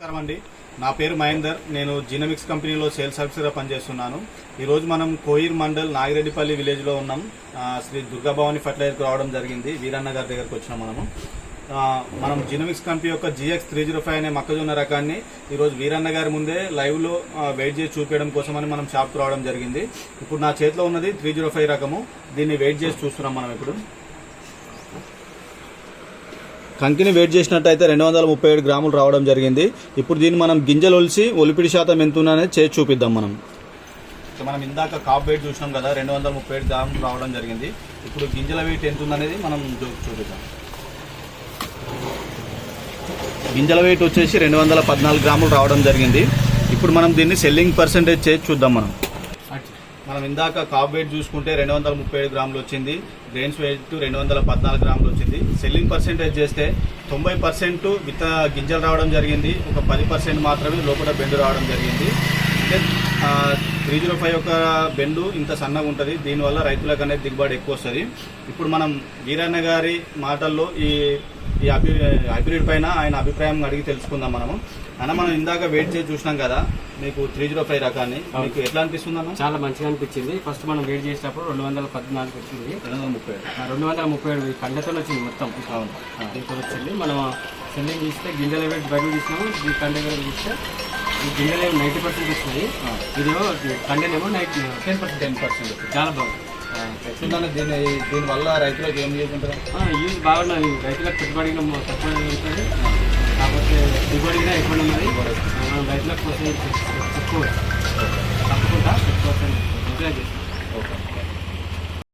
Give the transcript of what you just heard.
నమస్కారం అండి. నా పేరు మహేందర్. నేను జినమిక్స్ కంపెనీలో సేల్స్ ఆఫీసర్గా పనిచేస్తున్నాను. ఈరోజు మనం కోయిర్ మండల్ నాగిరెడ్డిపల్లి విలేజ్లో ఉన్నాం. శ్రీ దుర్గాభవాని ఫర్టిలైజర్కి రావడం జరిగింది. వీరన్న గారి దగ్గరకు వచ్చినాం మనము. మనం జినమిక్స్ కంపెనీ యొక్క జిఎక్స్ త్రీ జీరో ఫైవ్ అనే మొక్కజొన్న రకాన్ని ఈరోజు వీరన్న గారి ముందే లైవ్లో వెయిట్ చేసి చూపించడం కోసమని మనం షాప్కి రావడం జరిగింది. ఇప్పుడు నా చేతిలో ఉన్నది త్రీ జీరో ఫైవ్ రకము. దీన్ని వెయిట్ చేసి చూస్తున్నాం మనం ఇప్పుడు. కంకిని వెయిట్ చేసినట్టయితే రెండు వందల ముప్పై ఏడు గ్రాములు రావడం జరిగింది. ఇప్పుడు దీన్ని మనం గింజలు ఒలిసి ఒలిపిడి శాతం ఎంత ఉందనేది చేసి చూపిద్దాం మనం. మనం ఇందాక కాప్ వెయిట్ చూసినాం కదా రెండు వందల ముప్పై ఏడు గ్రాములు రావడం జరిగింది. ఇప్పుడు గింజల వెయిట్ ఎంత ఉందనేది మనం చూపిద్దాం. గింజల వెయిట్ వచ్చేసి రెండు వందల పద్నాలుగు గ్రాములు రావడం జరిగింది. ఇప్పుడు మనం దీన్ని సెల్లింగ్ పర్సెంటేజ్ చేసి చూద్దాం మనం. మనం ఇందాక కాప్ వెయిట్ చూసుకుంటే రెండు వందల ముప్పై ఏడు గ్రాములు వచ్చింది గ్రెయిన్స్ వెయిట్ రెండు వందల పద్నాలుగు గ్రాములు వచ్చింది. సెల్లింగ్ పర్సెంటేజ్ చేస్తే తొంభై పర్సెంట్ విత్త గింజలు రావడం జరిగింది ఒక పది పర్సెంట్ మాత్రమే లోపల బెండు రావడం జరిగింది. అంటే త్రీ జీరో ఫైవ్ యొక్క బెండు ఇంత సన్నగా ఉంటుంది దీనివల్ల రైతులకు అనేది దిగుబడి ఎక్కువ వస్తుంది. ఇప్పుడు మనం వీరన్న గారి మాటల్లో ఈ ఈ అభి హైబ్రిడ్ పైన ఆయన అభిప్రాయం అడిగి తెలుసుకుందాం మనము. అన్న మనం ఇందాక వెయిట్ చేసి చూసినాం కదా మీకు త్రీ జీరో ఫైవ్ రకాన్ని. మీకు ఎట్లా అనిపిస్తుంది అన్న చాలా మంచిగా అనిపించింది. ఫస్ట్ మనం వెయిట్ చేసేటప్పుడు రెండు వందల పద్నాలుగు వచ్చింది. రెండు వందల ముప్పై. ఏడు రెండు వందల ముప్పై ఏడు కండతో వచ్చింది మొత్తం. దీంతో వచ్చింది. మనం సెల్లింగ్ తీస్తే గింజల వెయిట్ బయట తీసినాము. ఈ కండ దగ్గర తీస్తే ఈ గింజలు ఏమో నైంటీ పర్సెంట్ వస్తుంది ఇదేమో కండనేమో నైట్ టెన్ పర్సెంట్ టెన్ పర్సెంట్ చాలా బాగుంది. ఎట్లుందన్న దీని దీనివల్ల రైతులకు ఏం చేసుకుంటారు ఆ, యూజ్ బాగున్నది రైతులకు పెట్టుబడి తక్కువ ఉంటుంది కాకపోతే దిగుబడి కూడా ఎక్కువ ఉన్నది. రైతులకు కోసం తక్కువ తప్పకుండా పెట్టుకోవచ్చు ఎంకరేజ్ చేస్తాం